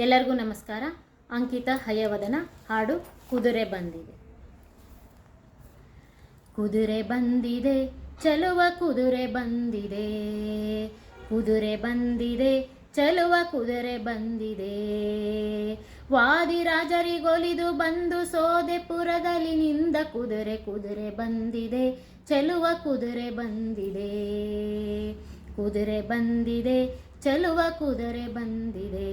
ಎಲ್ಲರಿಗೂ ನಮಸ್ಕಾರ. ಅಂಕಿತ ಹಯವದನ ಹಾಡು ಕುದುರೆ ಬಂದಿದೆ. ಕುದುರೆ ಬಂದಿದೆ, ಚಲುವ ಕುದುರೆ ಬಂದಿದೆ. ಕುದುರೆ ಬಂದಿದೆ, ಚಲುವ ಕುದುರೆ ಬಂದಿದೆ. ವಾದಿರಾಜರಿಗೊಲಿದು ಬಂದು ಸೋದೆಪುರದಲ್ಲಿ ನಿಂದ ಕುದುರೆ ಕುದುರೆ ಬಂದಿದೆ, ಚಲುವ ಕುದುರೆ ಬಂದಿದೆ. ಕುದುರೆ ಬಂದಿದೆ ಚಲುವ ಕುದುರೆ ಬಂದಿದೆ.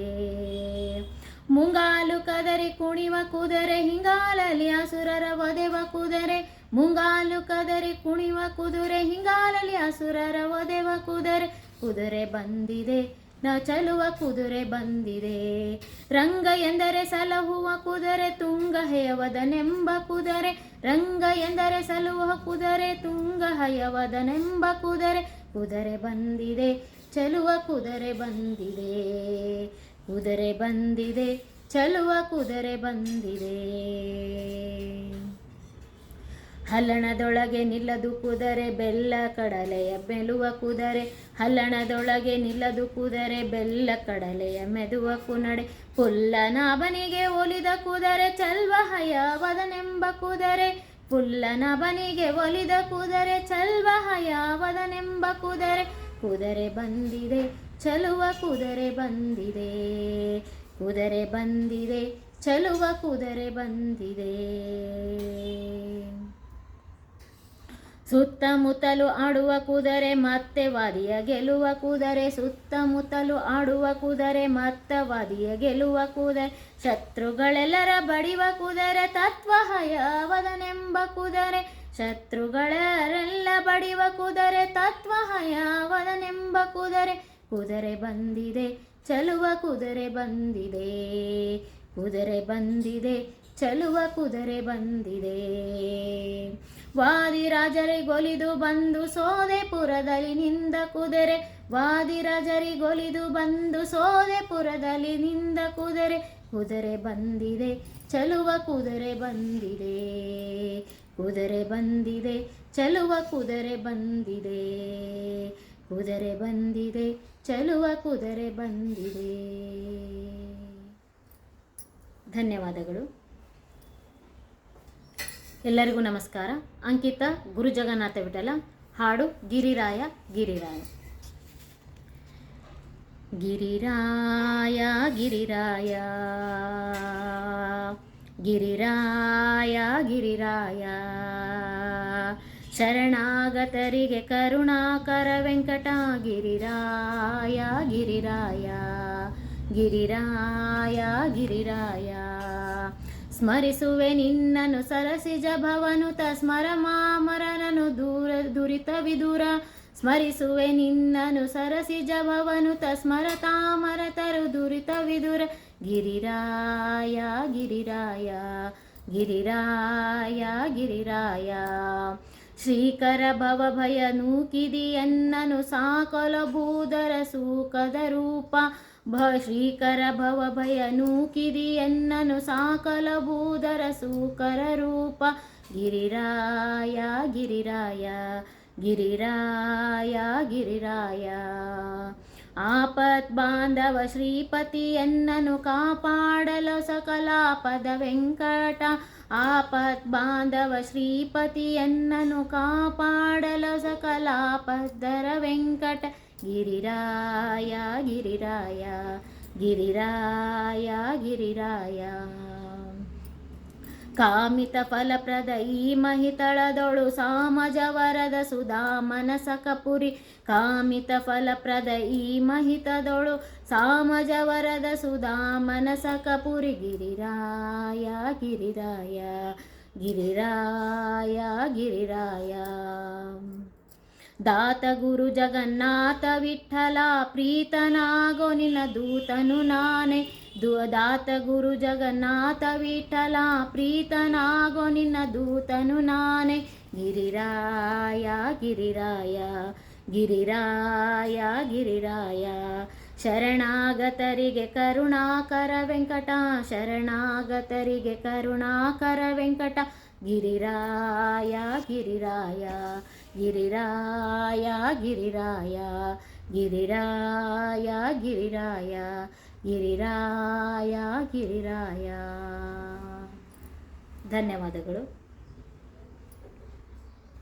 ಮುಂಗಾಲು ಕದರಿ ಕುಣಿವ ಕುದುರೆ ಹಿಂಗಾಲಲಿ ಅಸುರರ ಒದೆವ ಕುದುರೆ. ಮುಂಗಾಲು ಕದರಿ ಕುಣಿವ ಕುದುರೆ ಹಿಂಗಾಲಲಿ ಅಸುರರ ಒದೆವ ಕುದುರೆ. ಕುದುರೆ ಬಂದಿದೆ, ನ ಚಲುವ ಕುದುರೆ ಬಂದಿದೆ. ರಂಗ ಎಂದರೆ ಸಲಹುವ ಕುದುರೆ, ತುಂಗ ಹಯವದನೆಂಬ ಕುದುರೆ. ರಂಗ ಎಂದರೆ ಸಲುವ ಕುದುರೆ, ತುಂಗ ಹಯವದನೆಂಬ ಕುದುರೆ. ಕುದುರೆ ಬಂದಿದೆ ಚಲುವ ಕುದುರೆ ಬಂದಿದೆ. ಕುದುರೆ ಬಂದಿದೆ, ಚಲುವ ಕುದುರೆ ಬಂದಿದೆ. ಹಲ್ಲಣದೊಳಗೆ ನಿಲ್ಲದು ಕುದರೆ, ಬೆಲ್ಲ ಕಡಲೆಯ ಮೆಲುವ ಕುದರೆ. ಹಲ್ಲಣದೊಳಗೆ ನಿಲ್ಲದು ಕುದರೆ, ಬೆಲ್ಲ ಕಡಲೆಯ ಮೆದುವ ಕುನಡೆ. ಪುಲ್ಲನಾಭನಿಗೆ ಒಲಿದ ಕುದರೆ, ಚಲ್ವ ಹಯಾವದನೆಂಬ ಕುದರೆ. ಪುಲ್ಲನಾಭನಿಗೆ ಒಲಿದ ಕುದರೆ, ಚಲ್ವ ಹಯಾವದನೆಂಬ ಕುದರೆ. ಕುದರೆ ಬಂದಿದೆ, ಚಲುವ ಕುದರೆ ಬಂದಿದೆ. ಕುದರೆ ಬಂದಿದೆ, ಚಲುವ ಕುದರೆ ಬಂದಿದೆ. ಸುತ್ತಮುತ್ತಲು ಆಡುವ ಕುದರೆ ಮತ್ತೆ ವಾದಿಯ ಗೆಲುವ ಕುದರೆ, ಸುತ್ತಮುತ್ತಲು ಆಡುವ ಕುದರೆ ಮತ್ತ ವಾದಿಯ ಗೆಲುವ ಕುದರೆ, ಶತ್ರುಗಳೆಲ್ಲರ ಬಡಿವ ಕುದರೆ, ತತ್ವ ಹಯವದನೆಂಬ ಕುದರೆ, ಶತ್ರುಗಳೆಲ್ಲ ಬಡಿವ ಕುದರೆ, ತತ್ವ ಹಯವದನೆಂಬ ಕುದರೆ ಬಂದಿದೆ, ಚಲುವ ಕುದುರೆ ಬಂದಿದೆ. ಕುದುರೆ ಬಂದಿದೆ, ಚಲುವ ಕುದುರೆ ಬಂದಿದೆ. ವಾದಿರಾಜರಿಗೊಲಿದು ಬಂದು ಸೋದೆಪುರದಲ್ಲಿ ನಿಂದ ಕುದುರೆ. ವಾದಿರಾಜರಿಗೊಲಿದು ಬಂದು ಸೋದೆಪುರದಲ್ಲಿ ನಿಂದ ಕುದುರೆ. ಕುದುರೆ ಬಂದಿದೆ, ಚಲುವ ಕುದುರೆ ಬಂದಿದೆ. ಕುದುರೆ ಬಂದಿದೆ, ಚಲುವ ಕುದುರೆ ಬಂದಿದೆ. ಕುದುರೆ ಬಂದಿದೆ ಚಲುವ ಕುದುರೆ ಬಂದಿದೆ. ಧನ್ಯವಾದಗಳು. ಎಲ್ಲರಿಗೂ ನಮಸ್ಕಾರ. ಅಂಕಿತ, ಗುರು ಜಗನ್ನಾಥ ವಿಠಲ, ಹಾಡು, ಗಿರಿರಾಯ ಗಿರಿರಾಯ. ಗಿರಿರಾಯ ಗಿರಿರಾಯ. ಗಿರಿರಾಯ ಗಿರಿರಾಯ. ಶರಣಾಗತರಿಗೆ ಕರುಣಾಕರ ವೆಂಕಟ ಗಿರಿರಾಯ ಗಿರಿರಾಯ ಗಿರಿರಾಯ. ಸ್ಮರಿಸುವೆ ನಿನ್ನನು ಸರಸಿಜ ಭವನು, ತಸ್ಮರ ಮಾಮರನನು ದೂರ, ದುರಿತ ವಿದುರ. ಸ್ಮರಿಸುವೆ ನಿನ್ನನು ಸರಸಿಜ ಭವನುತ ಸ್ಮರ ತಾಮರತರು, ದುರಿತ ವಿದುರ. ಗಿರಿರಾಯ ಗಿರಿರಾಯ ಗಿರಿರಾಯ ಗಿರಿರಾಯ. ಶ್ರೀಕರ ಭವ ಭಯ ನೂಕಿದಿ ಎನ್ನನು ಸಾಕಲ ಭೂದರ ಸೂಕದ ರೂಪ. ಭ, ಶ್ರೀಕರ ಭವ ಭಯ ನೂಕಿದಿಯನ್ನನು ಸಾಕಲ ಭೂದರ ಸೂಕರ ರೂಪ. ಗಿರಿರಾಯ ಗಿರಿರಾಯ ಗಿರಿರಾಯ ಗಿರಿರಾಯ. ಆಪತ್ ಬಾಂಧವ ಶ್ರೀಪತಿ ಎನ್ನನು ಕಾಪಾಡಲು ಸಕಲಾಪದ ವೆಂಕಟ ಆಪತ್ ಬಾಂಧವ ಶ್ರೀಪತಿ ಎನ್ನನು ಕಾಪಾಡಲು ಸಕಲಾಪದರ ವೆಂಕಟ ಗಿರಿರಾಯ ಗಿರಿರಾಯ ಗಿರಿರಾಯ ಗಿರಿರಾಯ ಕಾಮಿತ ಫಲಪ್ರದ ಈ ಮಹಿತಳದೊಳು ಸಾಮಜವರದ ಸುಧಾ ಮನಸಕಪುರಿ ಕಾಮಿತ ಫಲಪ್ರದ ಈ ಮಹಿತದೊಳು ಸಾಮಜವರದ ಸುಧಾ ಮನಸಕಪುರಿ ಗಿರಿರಾಯ ಗಿರಿರಾಯ ಗಿರಿರಾಯ ಗಿರಿರಾಯ. ದಾತ ಗುರು ಜಗನ್ನಾಥ ವಿಠಲ, ಪ್ರೀತನಾಗೋ ನಿನ್ನ ದೂತನು ನಾನೇ. ದಾತ ಗುರು ಜಗನ್ನಾಥ ವಿಠಲ, ಪ್ರೀತನಾಗೋ ನಿನ್ನ ದೂತನು ನಾನೇ. ಗಿರಿರಾಯ ಗಿರಿರಾಯ ಗಿರಿರಾಯ ಗಿರಿರಾಯ. ಶರಣಾಗತರಿಗೆ ಕರುಣಾಕರ ವೆಂಕಟ, ಶರಣಾಗತರಿಗೆ ಕರುಣಾಕರ ವೆಂಕಟ, ಗಿರಿರಾಯ ಗಿರಿರಾಯ ಗಿರಿರಾಯ ಗಿರಿರಾಯ ಗಿರಿರಾಯ ಗಿರಿರಾಯ ಗಿರಿರಾಯ ಗಿರಿರಾಯ. ಧನ್ಯವಾದಗಳು.